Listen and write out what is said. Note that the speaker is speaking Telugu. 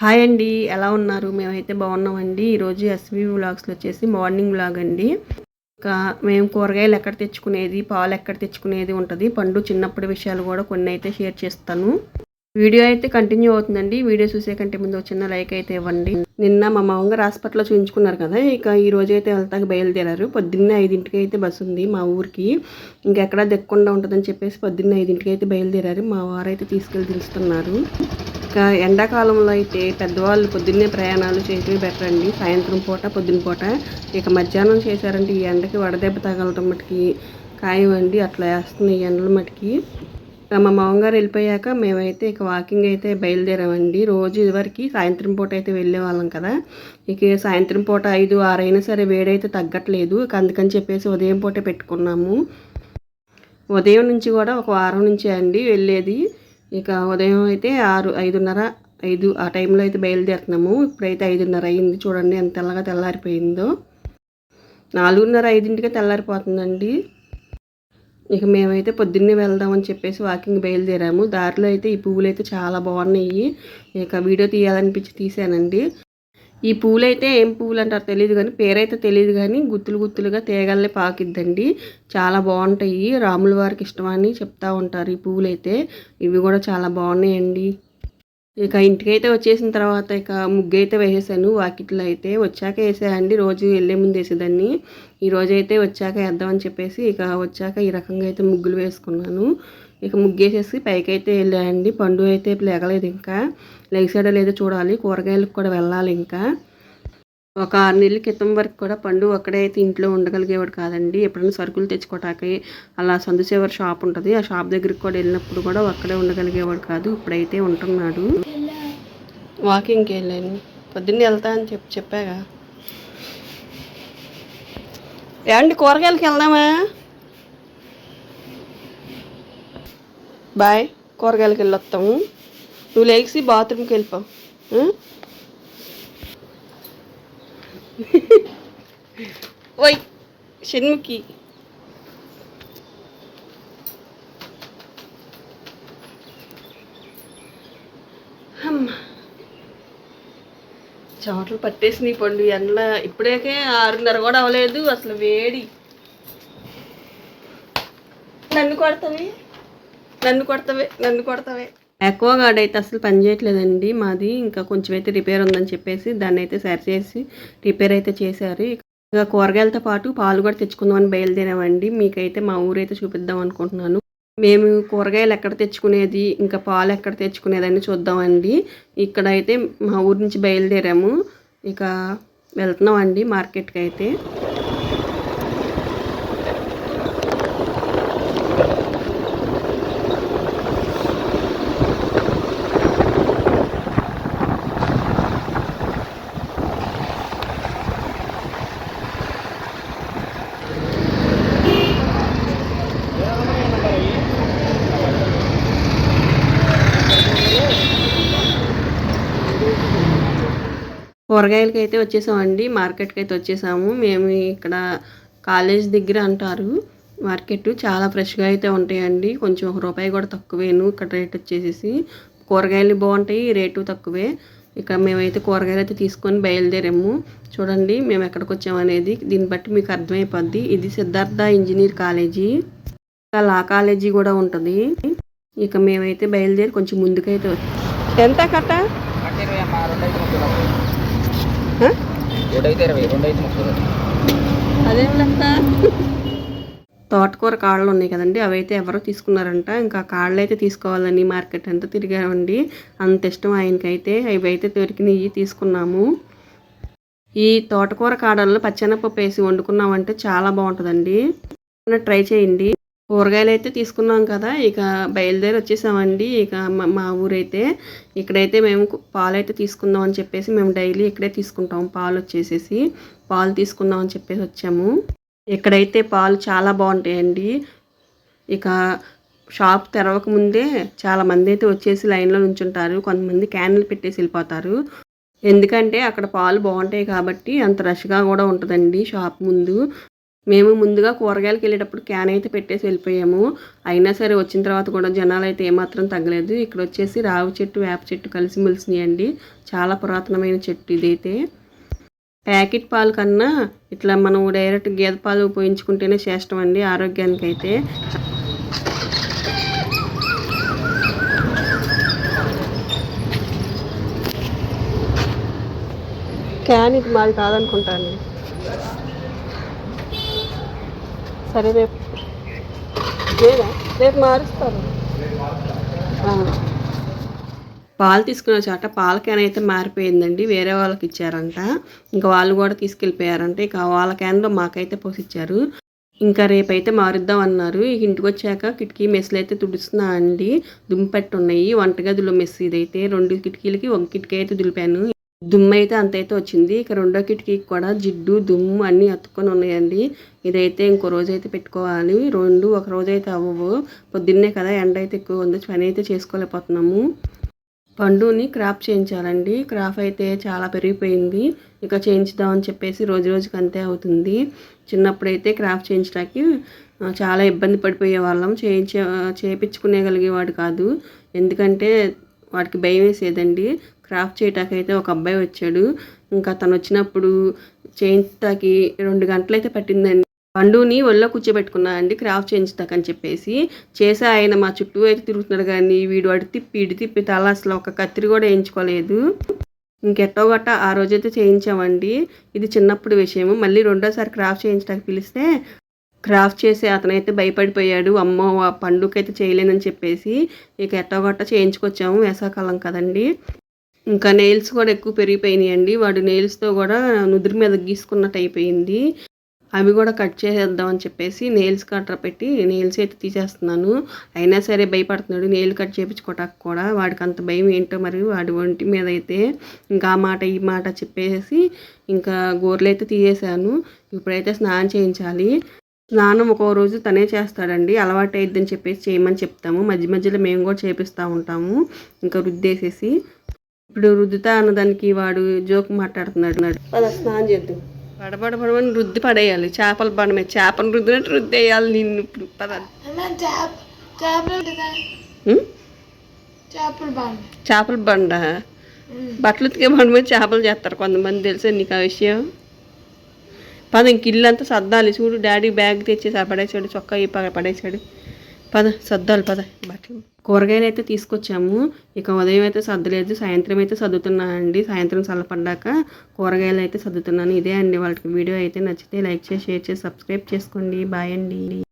హాయ్ అండి ఎలా ఉన్నారు? మేమైతే బాగున్నామండి. ఈరోజు ఎస్వి వ్లాగ్స్లో వచ్చేసి మార్నింగ్ వ్లాగ్ అండి. ఇంకా మేము కూరగాయలు ఎక్కడ తెచ్చుకునేది పాలు ఎక్కడ తెచ్చుకునేది ఉంటుంది పండు చిన్నప్పటి విషయాలు కూడా కొన్ని అయితే షేర్ చేస్తాను. వీడియో అయితే కంటిన్యూ అవుతుందండి. వీడియో చూసే కంటే ముందు చిన్న లైక్ అయితే ఇవ్వండి. నిన్న మా మామగారు హాస్పిటల్లో చూపించుకున్నారు కదా ఇక ఈ రోజు అయితే వెళ్తాక బయలుదేరారు. పొద్దున్నే ఐదింటికి అయితే బస్సు ఉంది మా ఊరికి. ఇంకెక్కడ దెక్కకుండా ఉంటుందని చెప్పేసి పొద్దున్నే ఐదింటికి అయితే బయలుదేరారు. మా వారైతే తీసుకెళ్ళి దించుతున్నారు. ఇంకా ఎండాకాలంలో అయితే పెద్దవాళ్ళు పొద్దున్నే ప్రయాణాలు చేయటమే బెటర్ అండి. సాయంత్రం పూట పొద్దున్న పూట. ఇక మధ్యాహ్నం చేశారంటే ఈ ఎండకి వడదెబ్బ తగలటం మటుకి ఖాయం అట్లా వేస్తుంది ఈ ఎండల మటుకి. మా మామగారు వెళ్ళిపోయాక మేమైతే ఇక వాకింగ్ అయితే బయలుదేరామండి. రోజు ఇదివరకు సాయంత్రం పూట అయితే వెళ్ళే వాళ్ళం కదా. ఇక సాయంత్రం పూట ఐదు ఆరైనా సరే వేడైతే తగ్గట్లేదు. ఇక అందుకని చెప్పేసి ఉదయం పూట పెట్టుకున్నాము. ఉదయం నుంచి కూడా ఒక వారం నుంచి అండి వెళ్ళేది. ఇక ఉదయం అయితే ఆరు ఐదున్నర ఐదు ఆ టైంలో అయితే బయలుదేరుతున్నాము. ఇప్పుడైతే ఐదున్నర అయింది. చూడండి ఎంత తెల్లగా తెల్లారిపోయిందో. నాలుగున్నర ఐదింటికే తెల్లారిపోతుందండి. ఇక మేమైతే పొద్దున్నే వెళ్దామని చెప్పేసి వాకింగ్ బయలుదేరాము. దారిలో అయితే ఈ పువ్వులు అయితే చాలా బాగున్నాయి. ఇక వీడియో తీయాలనిపించి తీసానండి ఈ పూలు అయితే ఏం పువ్వులు అంటారు తెలియదు కానీ పేరైతే తెలియదు కానీ గుత్తులు గుత్తులుగా తేగల్లే పాకిద్దండి. చాలా బాగుంటాయి. రాముల వారికి ఇష్టమని చెప్తా ఉంటారు ఈ పువ్వులు అయితే ఇవి కూడా చాలా బాగున్నాయండి. ఇక ఇంటికైతే వచ్చేసిన తర్వాత ఇక ముగ్గు అయితే వేసేసాను. వాకిట్లో అయితే వచ్చాక వేసాయండి. రోజు వెళ్ళే ముందు వేసేదాన్ని ఈ రోజైతే అయితే వచ్చాక వేద్దామని చెప్పేసి ఇక వచ్చాక ఈ రకంగా అయితే ముగ్గులు వేసుకున్నాను. ఇక ముగ్గేసేసి పైకి అయితే వెళ్ళాయండి పండు అయితే లేగలేదు ఇంకా. లెగిసాడో లేదో చూడాలి. కూరగాయలకు కూడా వెళ్ళాలి ఇంకా. ఒక ఆరు నెలల క్రితం వరకు కూడా పండు ఒక్కడే అయితే ఇంట్లో ఉండగలిగేవాడు కాదండి. ఎప్పుడైనా సరుకులు తెచ్చుకోవటానికి అలా సందుసేవర్ షాప్ ఉంటుంది. ఆ షాప్ దగ్గరికి కూడా వెళ్ళినప్పుడు కూడా ఒక్కడే ఉండగలిగేవాడు కాదు. ఇప్పుడైతే ఉంటున్నాడు. వాకింగ్కి వెళ్ళాను. పొద్దున్నే వెళ్తా అని చెప్పి చెప్పాగా. ఏమండి కూరగాయలకి వెళ్దామా? బాయ్ కూరగాయలకి వెళ్ళొస్తాము నువ్వు లేచి బాత్రూమ్కి వెళ్ళిపో. ఓయ్ షణ్ముఖి. చెమటలు పట్టేసినాయి పండు ఎండల ఇప్పుడేకే ఆరున్నర కూడా అవ్వలేదు అసలు వేడి. నన్ను కొడతావి? నన్ను కొడతావే నన్ను కొడతావే. ఎక్కువ గార్డ్ అయితే అసలు పనిచేయట్లేదండి మాది. ఇంకా కొంచెం అయితే రిపేర్ ఉందని చెప్పేసి దాన్ని అయితే సరి చేసి రిపేర్ అయితే చేశారు. ఇంకా కూరగాయలతో పాటు పాలు కూడా తెచ్చుకుందామని బయలుదేరామండి. మీకైతే మా ఊరైతే చూపిద్దాం అనుకుంటున్నాను. మేము కూరగాయలు ఎక్కడ తెచ్చుకునేది ఇంకా పాలు ఎక్కడ తెచ్చుకునేది అని చూద్దామండి. ఇక్కడైతే మా ఊరి నుంచి బయలుదేరాము. ఇక వెళ్తున్నామండి మార్కెట్కి అయితే. కూరగాయలకి అయితే వచ్చేసామండి మార్కెట్కి అయితే వచ్చేసాము. మేము ఇక్కడ కాలేజ్ దగ్గర అంటారు మార్కెట్ చాలా ఫ్రెష్గా అయితే ఉంటాయండి. కొంచెం ఒక రూపాయి కూడా తక్కువేను ఇక్కడ రేట్ వచ్చేసేసి. కూరగాయలు బాగుంటాయి రేటు తక్కువే. ఇక్కడ మేమైతే కూరగాయలు అయితే తీసుకొని బయలుదేరాము. చూడండి మేము ఎక్కడికి వచ్చాము అనేది దీన్ని బట్టి మీకు అర్థమైపోద్ది. ఇది Siddhartha engineer college. Law college కూడా ఉంటుంది. ఇక మేమైతే బయలుదేరి కొంచెం ముందుకైతే ఎంత కట్ట? తోటకూర కాళ్ళు ఉన్నాయి కదండి అవైతే ఎవరో తీసుకున్నారంట. ఇంకా కాళ్ళు అయితే తీసుకోవాలని మార్కెట్ అంతా తిరిగామండి. అంత ఇష్టం ఆయనకైతే. అవి అయితే దొరికినవి తీసుకున్నాము. ఈ తోటకూర కాడల్లో పచ్చెనపప్పు వేసి వండుకున్నామంటే చాలా బాగుంటుందండి. ట్రై చేయండి. కూరగాయలు అయితే తీసుకున్నాం కదా ఇక బయలుదేరి వచ్చేసామండి ఇక మా ఊరైతే ఇక్కడైతే మేము పాలు అయితే తీసుకుందాం అని చెప్పేసి మేము డైలీ ఇక్కడే తీసుకుంటాం. పాలు వచ్చేసేసి పాలు తీసుకుందాం అని చెప్పేసి వచ్చాము. ఇక్కడైతే పాలు చాలా బాగుంటాయండి. ఇక షాప్ తెరవక ముందే చాలా మంది అయితే వచ్చేసి లైన్లో నుంచుంటారు. కొంతమంది క్యాన్లు పెట్టేసి వెళ్ళిపోతారు. ఎందుకంటే అక్కడ పాలు బాగుంటాయి కాబట్టి అంత రష్గా కూడా ఉంటుందండి షాప్ ముందు. మేము ముందుగా కూరగాయలకు వెళ్ళేటప్పుడు క్యాన్ అయితే పెట్టేసి వెళ్ళిపోయాము. అయినా సరే వచ్చిన తర్వాత కూడా జనాలు అయితే ఏమాత్రం తగ్గలేదు. ఇక్కడ వచ్చేసి రావి చెట్టు వేప చెట్టు కలిసి మెలిసినాయండి. చాలా పురాతనమైన చెట్టు ఇదైతే. ప్యాకెట్ పాలు కన్నా ఇట్లా మనం డైరెక్ట్ గేదె పాలు ఉపయోగించుకుంటేనే శ్రేష్టం అండి ఆరోగ్యానికి అయితే క్యాన్ ఇది మాది కాదనుకుంటాను సరే రేపు. లేదా రేపు మారుస్తారు. పాలు తీసుకున్న చోట పాల క్యాన్ అయితే మారిపోయిందండి వేరే వాళ్ళకి ఇచ్చారంట. ఇంకా వాళ్ళు కూడా తీసుకెళ్ళిపోయారంట ఇక వాళ్ళ క్యాన్లో మాకైతే పోసిచ్చారు. ఇంకా రేపైతే మారుద్దాం అన్నారు. ఇంటికి వచ్చాక కిటికీ మెస్సులు అయితే తుడుస్తున్నా అండి. దుమ్పెట్టున్నాయి వంటగదిలో మెస్ ఇదైతే రెండు కిటికీలకి ఒక కిటికీ అయితే దులిపాను. దుమ్ము అయితే అంతైతే వచ్చింది. ఇక రెండో కిటికీకి కూడా జిడ్డు దుమ్ము అన్నీ అతుక్కొని ఉన్నాయండి. ఇదైతే ఇంకో రోజు అయితే పెట్టుకోవాలి. రెండు ఒక రోజు అయితే అవ్వవు. పొద్దున్నే కదా ఎండ అయితే ఎక్కువ ఉంది పని అయితే చేసుకోలేకపోతున్నాము. పండుని క్రాప్ చేయించాలండి. క్రాప్ అయితే చాలా పెరిగిపోయింది. ఇక చేయించుదామని చెప్పేసి రోజు రోజుకి అంతే అవుతుంది. చిన్నప్పుడైతే క్రాఫ్ట్ చేయించడానికి చాలా ఇబ్బంది పడిపోయే వాళ్ళం చేయించే చేయించుకునేగలిగేవాడు కాదు. ఎందుకంటే వాడికి భయం వేసేదండి. క్రాఫ్ట్ చేయటాకైతే ఒక అబ్బాయి వచ్చాడు. ఇంకా తను వచ్చినప్పుడు చేయించటాకి రెండు గంటలు అయితే పట్టిందండి. పండుని ఒళ్ళో కూర్చోబెట్టుకున్నా అండి క్రాఫ్ట్ చేయించుతాకని చెప్పేసి. చేసే ఆయన మా చుట్టూ అయితే తిరుగుతున్నాడు కానీ వీడు అడి తిప్పి ఇడి తిప్పి తల అసలు ఒక కత్తిరి కూడా వేయించుకోలేదు. ఇంకెట్టో గట్ట ఆ రోజైతే చేయించామండి. ఇది చిన్నప్పుడు విషయము. మళ్ళీ రెండోసారి క్రాఫ్ట్ చేయించడానికి పిలిస్తే క్రాఫ్ట్ చేసి అతనైతే భయపడిపోయాడు. అమ్మో ఆ పండుగైతే చేయలేనని చెప్పేసి ఇక ఎట్టగొట్ట గట్ట చేయించుకొచ్చాము వేసాకాలం కదండి. ఇంకా నెయిల్స్ కూడా ఎక్కువ పెరిగిపోయినాయండి. వాడు నెయిల్స్తో కూడా నుదురు మీద గీసుకున్నట్టు అయిపోయింది. అవి కూడా కట్ చేసేద్దాం అని చెప్పేసి నెయిల్స్ కట్టర్ పెట్టి నెయిల్స్ అయితే తీసేస్తున్నాను. అయినా సరే భయపడుతున్నాడు. నెయిల్ కట్ చేయించుకోవటానికి కూడా వాడికి అంత భయం ఏంటో మరి వాడి ఒంటి మీద అయితే ఇంకా ఆ మాట ఈ మాట చెప్పేసి ఇంకా గోర్లు అయితే తీసేసాను ఇప్పుడైతే స్నానం చేయించాలి. స్నానం ఒక్కో రోజు తనే చేస్తాడండి. అలవాటు అయిద్దని చెప్పేసి చేయమని చెప్తాము. మధ్య మధ్యలో మేము కూడా చేపిస్తూ ఉంటాము. ఇంకా రుద్దేసేసి. ఇప్పుడు రుద్దుతా అన్నదానికి వాడు జోక్ మాట్లాడుతున్నాడు. పద స్నానం చేద్దాం. పడబడబడమని రుద్ది పడేయాలి చేపల బండ మీద చేపను రుద్దినట్టు రుద్దేయాలి నిన్ను ఇప్పుడు పద చేపలు బండ బట్టలు ఉతికే బండ మీద చేపలు చేస్తారు కొంతమంది తెలుసా నీకు ఆ విషయం పద ఇంక ఇల్లు అంతా సర్దాలి. చూడు డాడీ బ్యాగ్ తెచ్చేసి పడేసాడు చొక్కా ఈ పడేసాడు. పద సర్దాలి పద. బట్టలు కూరగాయలు అయితే తీసుకొచ్చాము. ఇక ఉదయం అయితే సర్దలేదు సాయంత్రం అయితే సర్దుతున్నా అండి. సాయంత్రం చల్లపడ్డాక కూరగాయలు అయితే సర్దుతున్నాను. ఇదే అండి వాళ్ళకి వీడియో. అయితే నచ్చితే లైక్ చేసి షేర్ చేసి సబ్స్క్రైబ్ చేసుకోండి. బాయ్ అండి.